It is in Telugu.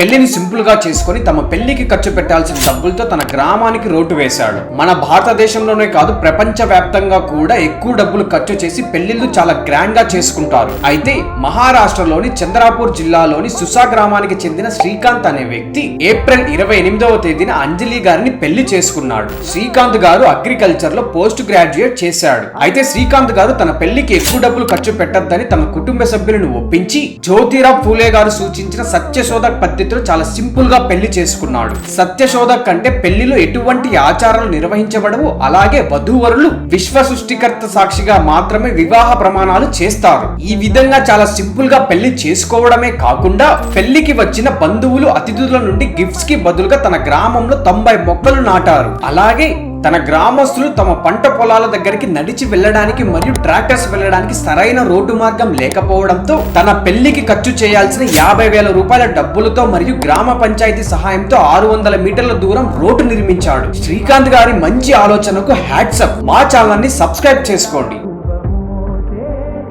పెళ్ళిని సింపుల్గా చేసుకొని తమ పెళ్ళికి ఖర్చు పెట్టాల్సిన డబ్బులతో తన గ్రామానికి రోడ్డు వేశాడు. మన భారతదేశంలోనే కాదు ప్రపంచ వ్యాప్తంగా కూడా ఎక్కువ డబ్బులు ఖర్చు చేసి పెళ్ళిళ్ళు చాలా గ్రాండ్గా చేసుకుంటారు. అయితే మహారాష్ట్రలోని చంద్రాపూర్ జిల్లాలోని సుసా గ్రామానికి చెందిన శ్రీకాంత్ అనే వ్యక్తి ఏప్రిల్ ఇరవై ఎనిమిదవ తేదీన అంజలి గారిని పెళ్ళి చేసుకున్నాడు. శ్రీకాంత్ గారు అగ్రికల్చర్లో పోస్ట్ గ్రాడ్యుయేట్ చేశాడు. అయితే శ్రీకాంత్ గారు తన పెళ్ళికి ఎక్కువ డబ్బులు ఖర్చు పెట్టద్దని తన కుటుంబ సభ్యులను ఒప్పించి జ్యోతిరావు ఫూలే గారు సూచించిన సత్యశోధక్ పద్ధతిలో చాలా సింపుల్గా పెళ్ళి చేసుకున్నాడు. సత్యశోధక్ కంటే పెళ్ళిలో ఎటువంటి ఆచారాలు నిర్వహించబడవు. అలాగే వధూవరులు విశ్వ సృష్టికర్త సాక్షిగా మాత్రమే వివాహ ప్రమాణాలు చేస్తారు. ఈ విధంగా చాలా సింపుల్గా పెళ్ళి చేసుకోవడమే కాకుండా పెళ్ళికి వచ్చిన బంధువులు అతిథుల నుండి గిఫ్ట్స్కి బదులుగా తన గ్రామంలో తొంభై మొక్కలు నాటారు. అలాగే తన గ్రామస్తులు తమ పంట పొలాల దగ్గరికి నడిచి వెళ్ళడానికి మరియు ట్రాక్టర్స్ వెళ్ళడానికి సరైన రోడ్డు మార్గం లేకపోవడంతో తన పెళ్ళికి ఖర్చు చేయాల్సిన యాభై వేల రూపాయల డబ్బులతో మరియు గ్రామ పంచాయతీ సహాయంతో ఆరు వందల మీటర్ల దూరం రోడ్డు నిర్మించాడు. శ్రీకాంత్ గారి మంచి ఆలోచనకు హ్యాట్సప్ మా ఛానల్ని సబ్స్క్రైబ్ చేసుకోండి.